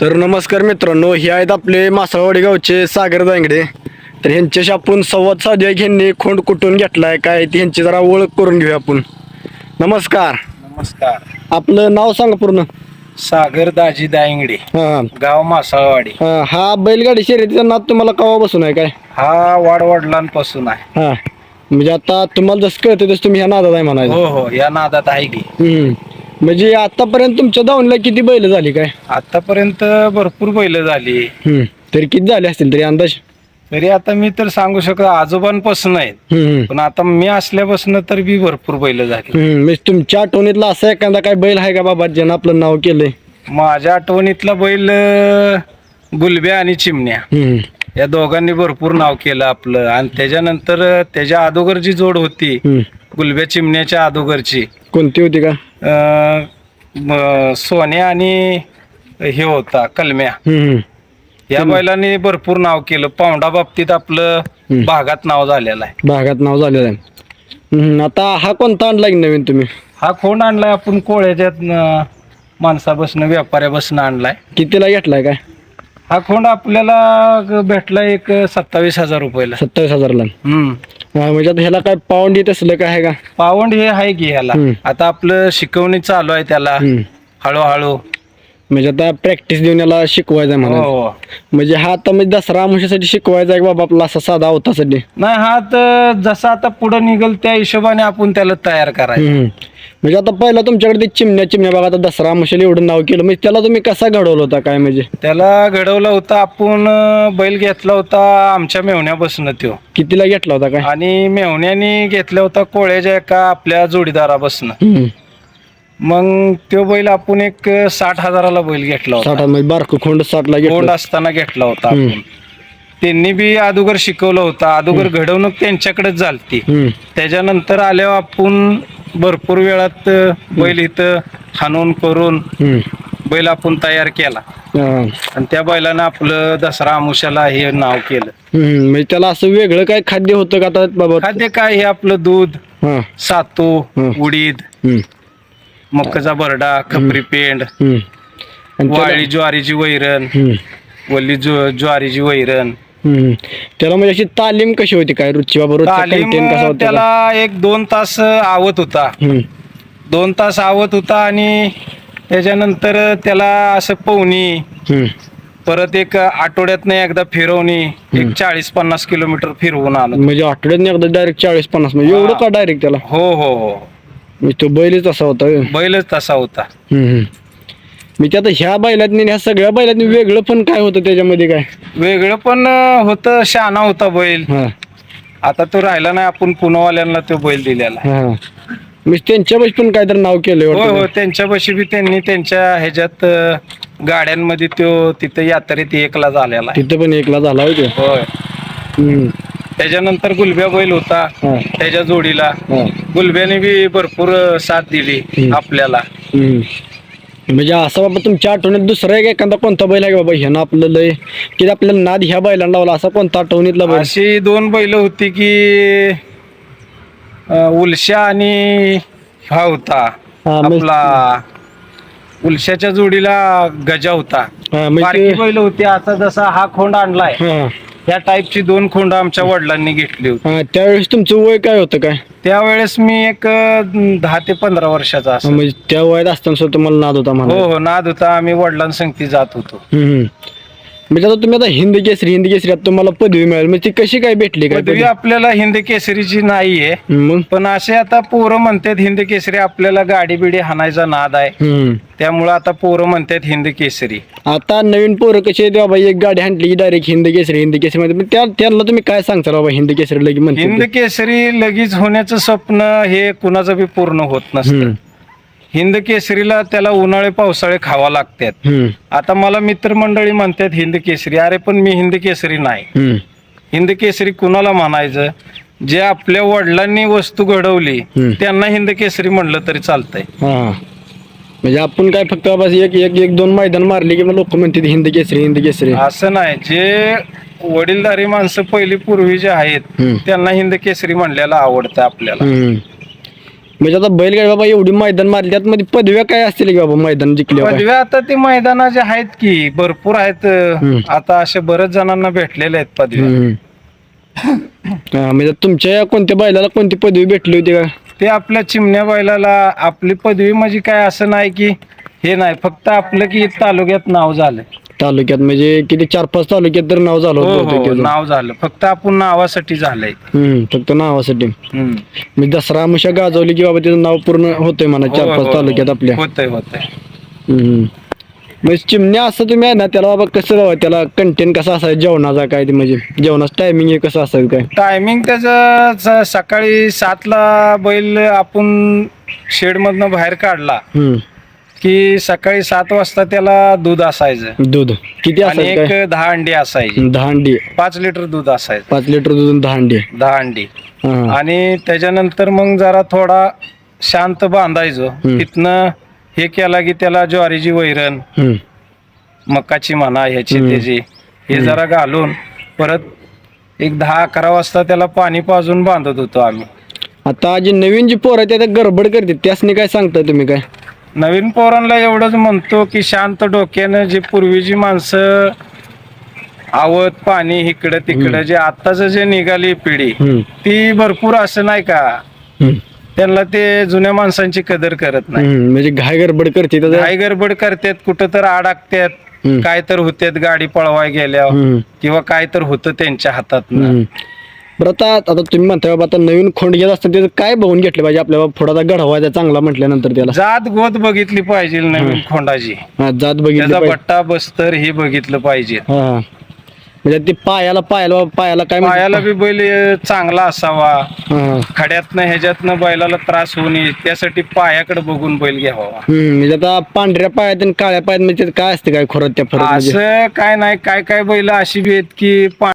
तर नमस्कार मित्रांनो हे आहेत आपले मासाळवाडी गावचे सागर दांगडे. तर ह्यांच्याशी आपण संवाद साधूया की ह्यांनी खोंड कुठून घेतलाय काय ती ह्यांची जरा ओळख करून घेऊया आपण. नमस्कार. नमस्कार. आपलं नाव सांगा पूर्ण. सागर दाजी दायंगडे. हा. गाव मासाळवाडी. हा, हा बैलगाडी शर्यतीचा नाद तुम्हाला कवा बसून आहे काय? हा वाडवडिलांपासून आहे. हा. म्हणजे आता तुम्हाला जसं कळतं तसं तुम्ही ह्या नादात आहे म्हणायचं. हो हो या नादात आहे की. हम्म. म्हणजे आतापर्यंत तुमच्या दावणीला किती बैल झाली काय आतापर्यंत भरपूर बैल झाली हम्म. तरी किती झाले असतील तरी अंदाज तरी आता मी तर सांगू शकतो आजोबांपासून आहेत हम्म. पण आता मी असल्यापासून तर बी भरपूर बैल झाली हम्म. म्हणजे तुमच्या आठवणीतला असा एखादा काय बैल आहे का बाबा ज्यानं आपलं नाव केलंय माझ्या आठवणीतला बैल अं, गुलब्या आणि चिमण्या हम्म. या दोघांनी भरपूर नाव केलं आपलं आणि त्याच्यानंतर अं, त्याच्या अगोदर जी जोड होती हम्म. गुलब्या चिमण्याच्या अगोदरची कोणती होती का सोन्या आणि हे होता कलम्या. या बैलांनी भरपूर नाव केलं. पाऊंडा बाबतीत आपलं. भागात नाव झालेलं आहे. भागात नाव झालेलं आहे. आता हा कोणता आणला की नवीन तुम्ही? हा खोंड आणलाय? आपण कोळ्याच्यात माणसापासून व्यापाऱ्यापासून आणलाय. कितीला घेतलाय काय? हा खोंड आपल्याला ग- भेटला एक सत्तावीस हजार रुपयाला. सत्तावीस हजारला. हम्म. हा, म्हणजे आता ह्याला काय पाऊंड येत असलं काय आहे का? पावंड हे आहे की ह्याला हम्म. आता आपलं शिकवणी चालू आहे त्याला. हम्म. हळूहळू. म्हणजे आता प्रॅक्टिस देऊन याला शिकवायचं आहे हो म्हणा हो. म्हणजे हा आता म्हणजे दसरा आमुषासाठी शिकवायचा आहे बाबा आपला असा साधा होतासाठी? नाही हा तर जसा आता पुढे निघल त्या हिशोबाने आपण त्याला तयार करायचं. हम्म. म्हणजे आता पहिला तुमच्याकडे ते चिमण्या चिमण्या बघा आता दसरा आमुषाला एवढं नाव केलं. म्हणजे त्याला तुम्ही कसा घडवलं होता काय म्हणजे? त्याला घडवलं होतं आपण अं, बैल घेतला होता आमच्या मेवण्यापासून त्यो. कितीला घेतला होता काय? आणि मेवण्याने घेतला होता कोळ्याच्या एका आपल्या जोडीदारापासून. हम्म. मग तो बैल आपण एक साठ हजाराला बैल घेतला होता साठ म्हणजे बारकं खोंड साठला कोंड घेतला असताना घेतला होता आपण त्यांनी बी अगोदर शिकवलं होतं अगोदर घडवणूक त्यांच्याकडेच झालती हम्म. त्याच्यानंतर आल्यावर आपण भरपूर वेळात बैल इथं हाणून करून हम्म. बैल आपण तयार केला हा. आणि त्या बैलानं आपलं दसरा आमुशाला हे नाव केलं हम्म. म्हणजे त्याला असं वेगळं काय खाद्य होतं का आता बाबा खाद्य काय हे आपलं दूध हा सातू हं. उडीद हम्म. मक्काचा बरडा खपरी पेंड हम्म. आणि त्याला- वाळी ज्वारीची वैरण हम्म. वल्ली ज्व- ज्वारीची वैरण हम्म. त्याला म्हणजे अशी तालीम कशी होती काय रुची बाबा रोजचा तालीम कसा होता त्याला? एक दोन तास आवत होता हम्म. दोन तास आवत होता आणि त्याच्यानंतर त्याला असं पवनी हम्म. परत एक आठवड्यातनं एकदा फिरवणी एक चाळीस पन्नास किलोमीटर फिरवून आणत म्हणजे आठवड्यात एकदा डायरेक्ट चाळीस पन्नास म्हणजे एवढं. का डायरेक्ट त्याला हो हो हो म्हणजे तो बैलच असा होता. बैलच तसा होता हम्म. हम्म. म्हणजे आता ह्या बैलात ह्या सगळ्या बैलात वेगळं पण काय होतं त्याच्यामध्ये काय वेगळं पण होतं शहाणा होता बैल हा आता तो राहिला नाही आपण पुणेवाल्यांना तो बैल दिलेला आहे. हा म्हणजे त्यांच्या पण काहीतरी नाव केलं होय हो त्यांच्या बशी बी त्यांनी त्यांच्या ह्याच्यात अं, गाड्यांमध्ये तो तिथं यात्रेत एकला झालेला आहे तिथं पण एकला झाला होय तो होय हम्म. त्याच्यानंतर गुलब्या बैल होता. त्याच्या जोडीला. गुलब्याने बी भरपूर साथ दिली. आपल्याला. म्हणजे असं बाबा तुमच्या आठवणीत दुसरा एक एखादा कोणता बैल आहे बाबा? ह्यानं आपलं लय की आपल्याला नाद ह्या बैलांना लावला असा कोणता आठवणीतला बैल? अशी दोन बैल होती की उलशा आणि हा होता. आपला उलशाच्या जोडीला गजा होता. बैल होती आता जसा हा खोंड आणलाय. हा या टाईपची दोन खोंड आमच्या वडिलांनी घेतली होती. हा त्यावेळेस तुमचं वय काय होतं काय? त्यावेळेस मी एक अं, दहा ते पंधरा वर्षाचा हा, असं म्हणजे त्या वयात असताना सुद्धा तुम्हाला नाद होता म्हणा हो हो नाद होता. आम्ही वडिलांसंगती जात होतो. हम्म. म्हणजे आता तुम्ही आता हिंद केसरी हिंद केसरी आता तुम्हाला पदवी मिळाली. म्हणजे ती कशी काय भेटली काय पदवी आपल्याला हिंद केसरीची नाहीये. मग? पण असे आता पोरं म्हणतात हिंद केसरी आपल्याला गाडी बिडी हाणायचा नाद आहे. हम्म. त्यामुळं आता पोरं म्हणतात हिंद केसरी. आता नवीन पोरं कशी आहेत बाबा? एक गाडी हाणली की डायरेक्ट हिंद केसरी हिंद केसरी मध्ये. त्या त्यांना तुम्ही काय सांगता बाबा हिंद केसरी लगी हिंद केसरी लगेच होण्याचं स्वप्न हे कुणाचं बी पूर्ण होत नसतं. हिंद केसरीला त्याला उन्हाळे पावसाळे खावा लागतात. आता मला मित्रमंडळी म्हणतात हिंद केसरी. अरे पण मी हिंद केसरी नाही. हिंद केसरी कुणाला म्हणायचं? जे आपल्या वडिलांनी वस्तू घडवली हम्म. त्यांना हिंद केसरी म्हणलं तरी चालतंय. हा. म्हणजे आपण काय फक्त एक एक एक दोन मैदान मारले की लोक म्हणतात हिंद केसरी हिंद केसरी. असं नाही. जे वडीलधारी माणसं पहिली पूर्वी जे आहेत हम्म. त्यांना हिंद केसरी म्हणलेलं आवडतं आपल्याला. हम्म. म्हणजे आता बैलगाडी बाबा एवढी मैदान मारली त्यात मध्ये पदव्या काय असतील की बाबा मैदान जिंकले पदव्या आता ते मैदानाचे आहेत की भरपूर आहेत. आता असे बरेच जणांना भेटलेले आहेत पदव्या. म्हणजे तुमच्या या कोणत्या बैलाला कोणती पदवी भेटली होती का? ते आपल्या चिमण्या बैलाला आपली पदवी म्हणजे काय असं नाही की हे नाही फक्त आपलं की तालुक्यात नाव झालं. तालुक्यात म्हणजे किती चार पाच तालुक्यात तर नाव झालं हो होतं हो. नाव झालं फक्त आपण नावासाठी झालंय हम्म, फक्त नावासाठी हम्म. मी दसरा मुशा गाजवली की बाबा त्याचं नाव पूर्ण होतंय म्हणा चार हो, पाच तालुक्यात. आपल्या होतंय होतंय हम्म. मग चिमण्या असं तुम्ही आहे ना त्याला बाबा कसं बाबा त्याला कंटेंट कसा असायचं जेवणाचा काय ते म्हणजे जेवणाचं टायमिंग हे कसं असायचं काय टायमिंग त्याचं स- सकाळी सातला बैल आपण शेडमधनं बाहेर काढला हम्म. की सकाळी सात वाजता त्याला दूध असायचं. दूध. किती आणि असायचं काय? एक दहा अंडी असायची. दहा अंडी. पाच लिटर दूध असायचं. पाच लिटर दूध आणि दहा अंडी. दहा अंडी. हा. आणि त्याच्यानंतर मग जरा थोडा शांत बांधायचो. तिथनं हे केला की त्याला ज्वारीची वैरण हम्म. मकाची म्हणा ह्याची. त्याची हे जरा घालून परत एक दहा अकरा वाजता त्याला पाणी पाजून बांधत होतो आम्ही. आता जी नवीन जी पोरं आहेत त्या गडबड करते त्यासनी काय सांगताय तुम्ही काय? नवीन पोरांना एवढंच म्हणतो की शांत डोक्यानं जे पूर्वीची माणसं आवत पाणी इकडं तिकडं जे आत्ताच जे निघाली पिढी. ती भरपूर असं नाही का. त्यांना ते जुन्या माणसांची कदर करत नाही. म्हणजे घाय गडबड करते घाई गडबड करतात कुठं तर अडकतात. काय तर होत्यात गाडी पळवाय हम्म. किंवा काय तर होतं त्यांच्या हातात. बरं आता आता तुम्ही म्हणताय बाबा आता नवीन खोंड घेत असतं त्याचं काय बघून घेतलं पाहिजे आपल्याला? थोडासा गढवायचा चांगला म्हटल्यानंतर त्याला. जात गोत बघितली पाहिजे नवीन खोंडाची. हा, जात बघितली त्याचा बट्टा बस्तर हे बघितलं पाहिजे. हा. म्हणजे ते पायाला पायाला पायाला काय म्हणतात? पायाला बी बैल अं, चांगला असावा. हा. खड्यातनं ह्याच्यातनं बैलाला त्रास होऊ नये. त्यासाठी पायाकडे बघून बैल घ्यावा. हम्म, म्हणजे आता पांढऱ्या पायात आणि काळ्या पायात म्हणजे काय असते काय खरं त्या फरक? म्हणजे असं काय नाही. काय काय बैल अशी बी आहेत की पा-